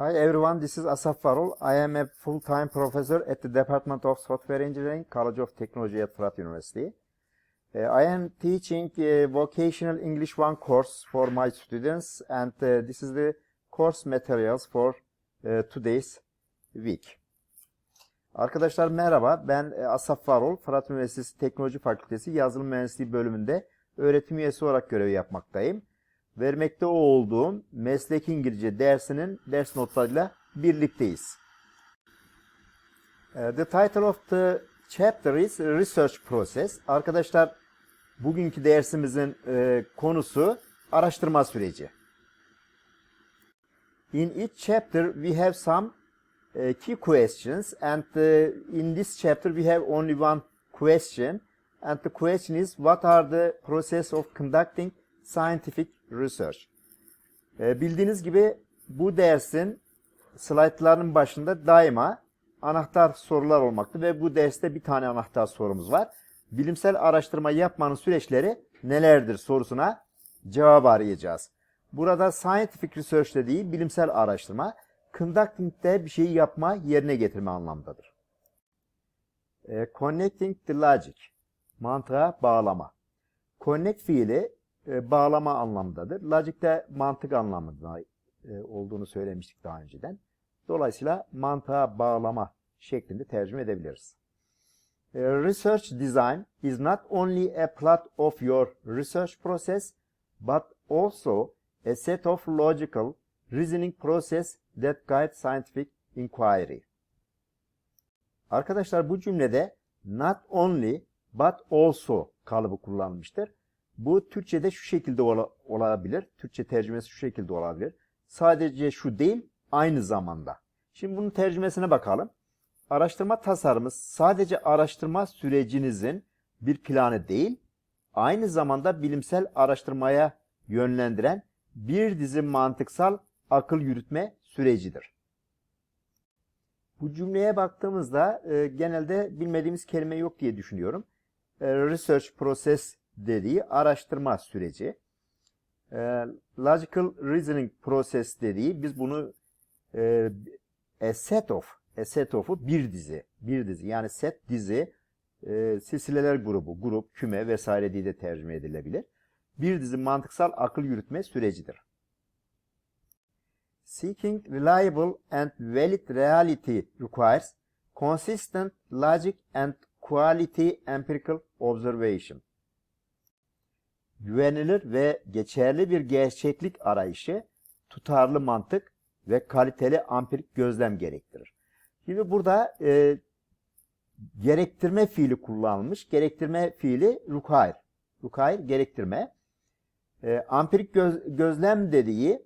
Hi everyone, this is Asaf Varol. I am a full-time professor at the Department of Software Engineering, College of Technology at Fırat University. Uh, I am teaching uh, Vocational English 1 course for my students and uh, this is the course materials for uh, today's week. Arkadaşlar merhaba, ben e, Asaf Varol, Fırat Üniversitesi Teknoloji Fakültesi Yazılım Mühendisliği bölümünde öğretim üyesi olarak görev yapmaktayım. Vermekte olduğum meslek İngilizce dersinin ders notlarıyla birlikteyiz. Uh, The title of the chapter is Research Process. Arkadaşlar bugünkü dersimizin e, konusu araştırma süreci. In each chapter we have some uh, key questions and uh, in this chapter we have only one question and the question is what are the process of conducting scientific research? Ee, bildiğiniz gibi bu dersin slaytlarının başında daima anahtar sorular olmakta ve bu derste bir tane anahtar sorumuz var. Bilimsel araştırma yapmanın süreçleri nelerdir sorusuna cevap arayacağız. Burada scientific research dediği bilimsel araştırma, conducting'de bir şeyi yapma, yerine getirme anlamdadır. Ee, connecting the logic, mantığa bağlama. Connect fiili e, bağlama anlamdadır. Logic de mantık anlamında e, olduğunu söylemiştik daha önceden. Dolayısıyla mantığa bağlama şeklinde tercüme edebiliriz. E, Research design is not only a plot of your research process, but also a set of logical reasoning process that guide scientific inquiry. Arkadaşlar bu cümlede not only but also kalıbı kullanılmıştır. Bu Türkçe'de şu şekilde ola- olabilir. Türkçe tercümesi şu şekilde olabilir. Sadece şu değil, aynı zamanda. Şimdi bunun tercümesine bakalım. Araştırma tasarımı sadece araştırma sürecinizin bir planı değil, aynı zamanda bilimsel araştırmaya yönlendiren bir dizi mantıksal akıl yürütme sürecidir. Bu cümleye baktığımızda e, genelde bilmediğimiz kelime yok diye düşünüyorum. E, research process dediği araştırma süreci. E, logical reasoning process dediği biz bunu e, a set of a set of'u bir dizi bir dizi yani set dizi e, silsileler grubu grup küme vesaire diye de tercüme edilebilir. Bir dizi mantıksal akıl yürütme sürecidir. Seeking reliable and valid reality requires consistent logic and quality empirical observation. Güvenilir ve geçerli bir gerçeklik arayışı, tutarlı mantık ve kaliteli ampirik gözlem gerektirir. Şimdi burada e, gerektirme fiili kullanılmış. Gerektirme fiili require. Require gerektirme. E, ampirik göz- gözlem dediği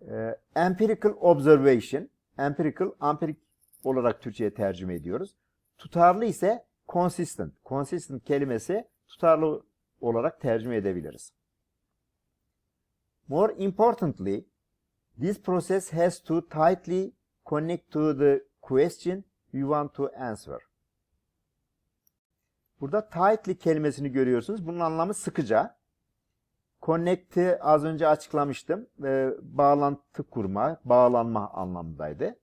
e, empirical observation. Empirical, ampirik olarak Türkçe'ye tercüme ediyoruz. Tutarlı ise consistent. Consistent kelimesi tutarlı olarak tercüme edebiliriz. More importantly, this process has to tightly connect to the question we want to answer. Burada tightly kelimesini görüyorsunuz. Bunun anlamı sıkıca. Connect'i az önce açıklamıştım. Ee, bağlantı kurma, bağlanma anlamındaydı.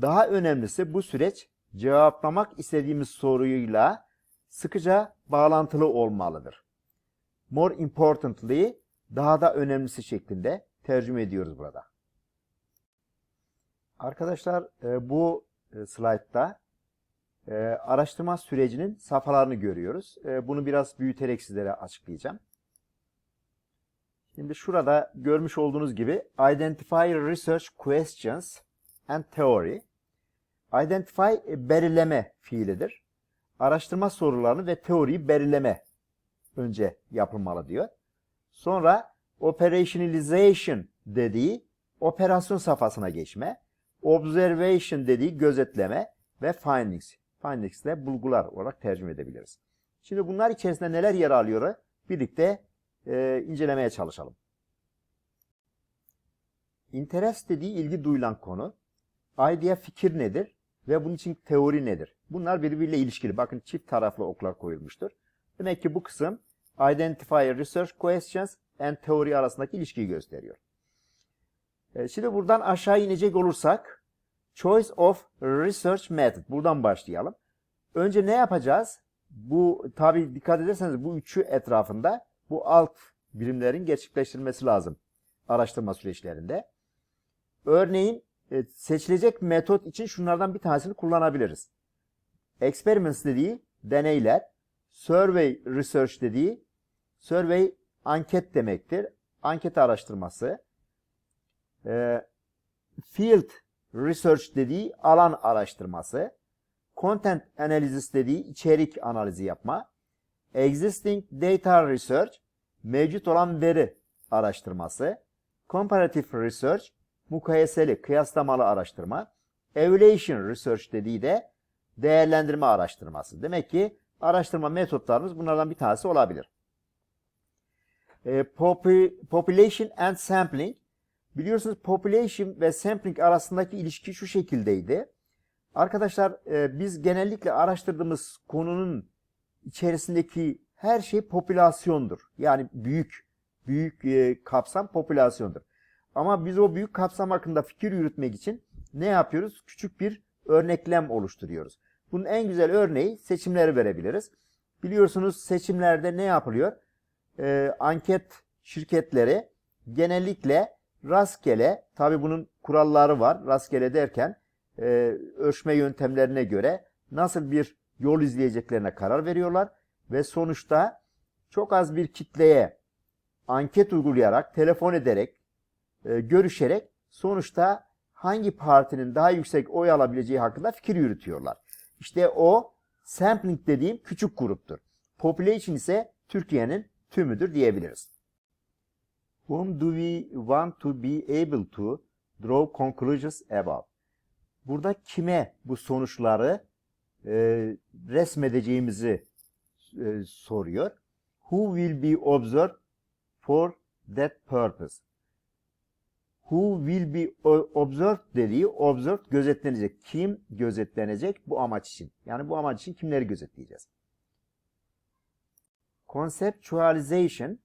Daha önemlisi bu süreç cevaplamak istediğimiz soruyla sıkıca bağlantılı olmalıdır. More importantly, daha da önemlisi şeklinde tercüme ediyoruz burada. Arkadaşlar e, bu e, slaytta e, araştırma sürecinin safhalarını görüyoruz. Bunu biraz büyüterek sizlere açıklayacağım. Şimdi şurada görmüş olduğunuz gibi Identify Research Questions and Theory. Identify belirleme fiilidir. Araştırma sorularını ve teoriyi belirleme önce yapılmalı diyor. Sonra operationalization dediği operasyon safhasına geçme, observation dediği gözetleme ve findings. Findings de bulgular olarak tercüme edebiliriz. Şimdi bunlar içerisinde neler yer alıyor birlikte e, incelemeye çalışalım. Interest dediği ilgi duyulan konu. Idea fikir nedir? Ve bunun için teori nedir? Bunlar birbiriyle ilişkili. Bakın çift taraflı oklar koyulmuştur. Demek ki bu kısım Identify Research Questions and Theory arasındaki ilişkiyi gösteriyor. E, Şimdi buradan aşağı inecek olursak choice of research method. Buradan başlayalım. Önce ne yapacağız? Bu tabi dikkat ederseniz bu üçü etrafında bu alt birimlerin gerçekleştirilmesi lazım araştırma süreçlerinde. Örneğin e, seçilecek metot için şunlardan bir tanesini kullanabiliriz. Experiments dediği deneyler, survey research dediği survey anket demektir. Anket araştırması. E, field research dediği alan araştırması. Content analysis dediği içerik analizi yapma. Existing data research mevcut olan veri araştırması. Comparative research mukayeseli, kıyaslamalı araştırma. Evaluation research dediği de değerlendirme araştırması. Demek ki araştırma metotlarımız bunlardan bir tanesi olabilir. E, popu- population and sampling. Biliyorsunuz population ve sampling arasındaki ilişki şu şekildeydi. Arkadaşlar e, biz genellikle araştırdığımız konunun içerisindeki her şey popülasyondur. Yani büyük büyük e, kapsam popülasyondur. Ama biz o büyük kapsam hakkında fikir yürütmek için ne yapıyoruz? Küçük bir örneklem oluşturuyoruz. Bunun en güzel örneği seçimleri verebiliriz. Biliyorsunuz seçimlerde ne yapılıyor? Ee, anket şirketleri genellikle rastgele, tabi bunun kuralları var. Rastgele derken e, ölçme yöntemlerine göre nasıl bir yol izleyeceklerine karar veriyorlar ve sonuçta çok az bir kitleye anket uygulayarak, telefon ederek, e, görüşerek sonuçta hangi partinin daha yüksek oy alabileceği hakkında fikir yürütüyorlar. İşte o sampling dediğim küçük gruptur. Population ise Türkiye'nin tümüdür diyebiliriz. Whom do we want to be able to draw conclusions about? Burada kime bu sonuçları e, resmedeceğimizi e, soruyor. Who will be observed for that purpose? Who will be observed dediği observed gözetlenecek. Kim gözetlenecek bu amaç için? Yani bu amaç için kimleri gözetleyeceğiz? Conceptualization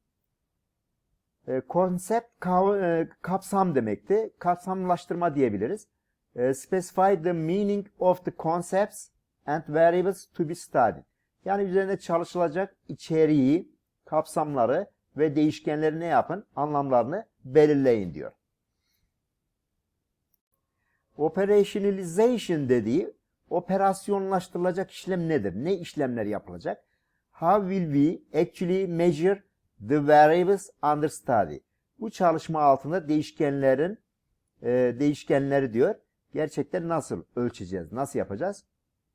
e, konsept kav- e, kapsam demekti. Kapsamlaştırma diyebiliriz. E, specify the meaning of the concepts and variables to be studied. Yani üzerinde çalışılacak içeriği, kapsamları ve değişkenleri ne yapın? Anlamlarını belirleyin diyor. Operationalization dediği operasyonlaştırılacak işlem nedir? Ne işlemler yapılacak? How will we actually measure the variables under study? Bu çalışma altında değişkenlerin e, değişkenleri diyor. Gerçekten nasıl ölçeceğiz? Nasıl yapacağız?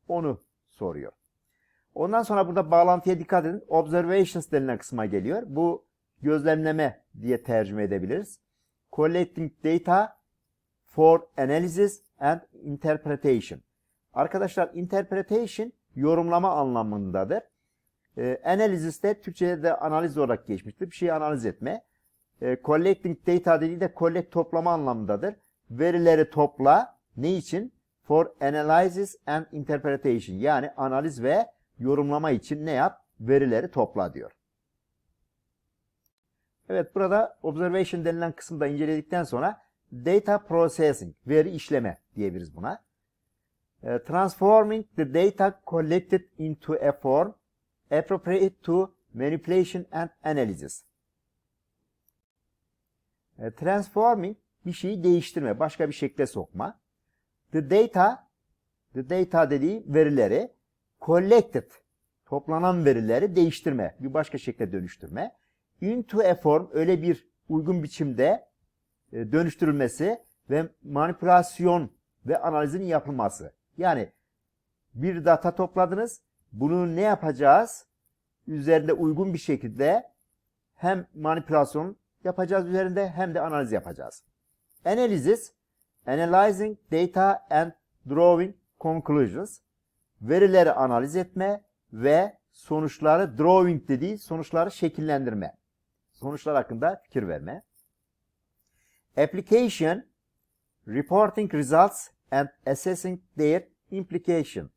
Onu soruyor. Ondan sonra burada bağlantıya dikkat edin. Observations denilen kısma geliyor. Bu gözlemleme diye tercüme edebiliriz. Collecting data for analysis and interpretation. Arkadaşlar interpretation yorumlama anlamındadır. E, analysis de Türkçe'de de analiz olarak geçmiştir. Bir şeyi analiz etme. E, collecting data dediği de collect toplama anlamındadır. Verileri topla. Ne için? For analysis and interpretation. Yani analiz ve yorumlama için ne yap? Verileri topla diyor. Evet burada observation denilen kısımda inceledikten sonra data processing, veri işleme diyebiliriz buna. E, transforming the data collected into a form appropriate to manipulation and analysis. E, transforming bir şeyi değiştirme, başka bir şekle sokma. The data, the data dediği verileri collected, toplanan verileri değiştirme, bir başka şekle dönüştürme. Into a form öyle bir uygun biçimde dönüştürülmesi ve manipülasyon ve analizin yapılması. Yani bir data topladınız. Bunu ne yapacağız? Üzerinde uygun bir şekilde hem manipülasyon yapacağız üzerinde hem de analiz yapacağız. Analysis, analyzing data and drawing conclusions. Verileri analiz etme ve sonuçları drawing dediği sonuçları şekillendirme. Sonuçlar hakkında fikir verme. Application, reporting results and assessing their implication.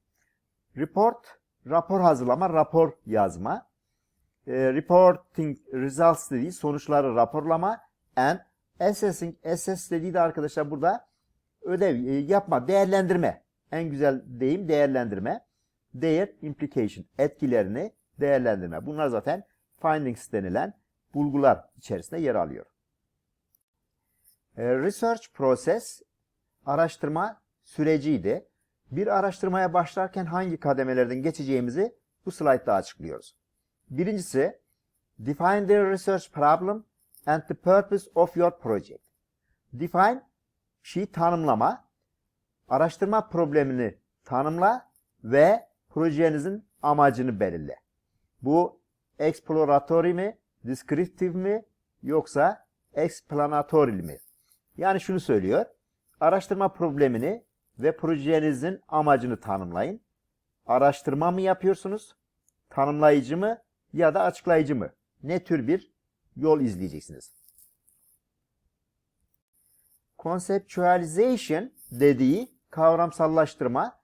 Report, rapor hazırlama, rapor yazma. E, reporting results dediği sonuçları raporlama and Assessing, assess dediği de arkadaşlar burada ödev e, yapma, değerlendirme. En güzel deyim değerlendirme. Their implication, etkilerini değerlendirme. Bunlar zaten findings denilen bulgular içerisinde yer alıyor. E, Research process araştırma süreciydi. Bir araştırmaya başlarken hangi kademelerden geçeceğimizi bu slaytta açıklıyoruz. Birincisi, define the research problem and the purpose of your project. Define, şeyi tanımlama, araştırma problemini tanımla ve projenizin amacını belirle. Bu exploratory mi, descriptive mi yoksa explanatory mi? Yani şunu söylüyor. Araştırma problemini ve projenizin amacını tanımlayın. Araştırma mı yapıyorsunuz? Tanımlayıcı mı ya da açıklayıcı mı? Ne tür bir yol izleyeceksiniz? Conceptualization dediği kavramsallaştırma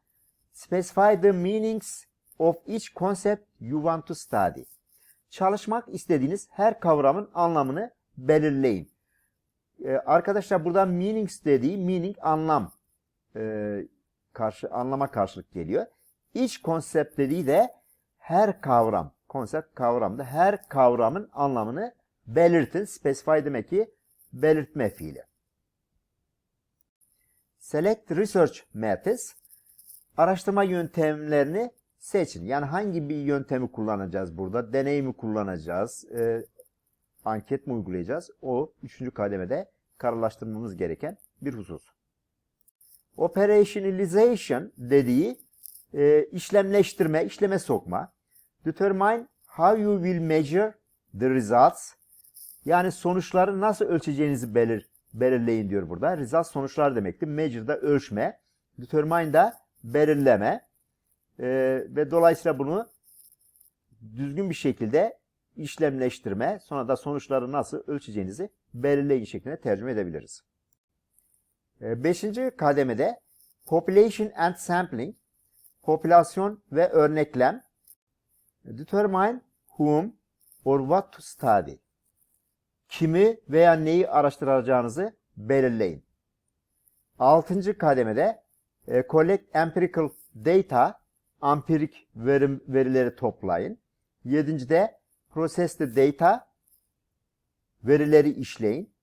specify the meanings of each concept you want to study. Çalışmak istediğiniz her kavramın anlamını belirleyin. Ee, arkadaşlar burada meanings dediği meaning anlam e, karşı anlama karşılık geliyor. Each concept dediği de her kavram, konsept kavramda her kavramın anlamını belirtin. Specify demek ki belirtme fiili. Select research methods. Araştırma yöntemlerini seçin. Yani hangi bir yöntemi kullanacağız burada? Deney mi kullanacağız? E, anket mi uygulayacağız? O üçüncü kademede kararlaştırmamız gereken bir husus. Operationalization dediği e, işlemleştirme, işleme sokma. Determine how you will measure the results. Yani sonuçları nasıl ölçeceğinizi belir, belirleyin diyor burada. Results sonuçlar demekti. Measure da ölçme. Determine da belirleme. E, ve dolayısıyla bunu düzgün bir şekilde işlemleştirme, sonra da sonuçları nasıl ölçeceğinizi belirleyin şeklinde tercüme edebiliriz. E, beşinci kademede population and sampling, popülasyon ve örneklem, determine whom or what to study. Kimi veya neyi araştıracağınızı belirleyin. Altıncı kademede e, collect empirical data, ampirik verim, verileri toplayın. Yedincide process the data, verileri işleyin.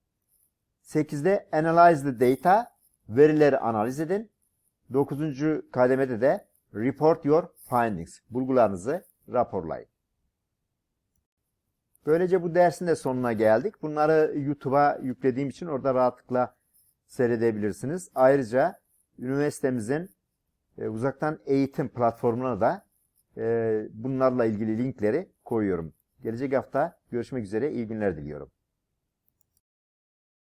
Sekizde analyze the data, verileri analiz edin. Dokuzuncu kademede de report your findings, bulgularınızı raporlayın. Böylece bu dersin de sonuna geldik. Bunları YouTube'a yüklediğim için orada rahatlıkla seyredebilirsiniz. Ayrıca üniversitemizin e, uzaktan eğitim platformuna da e, bunlarla ilgili linkleri koyuyorum. Gelecek hafta görüşmek üzere. İyi günler diliyorum.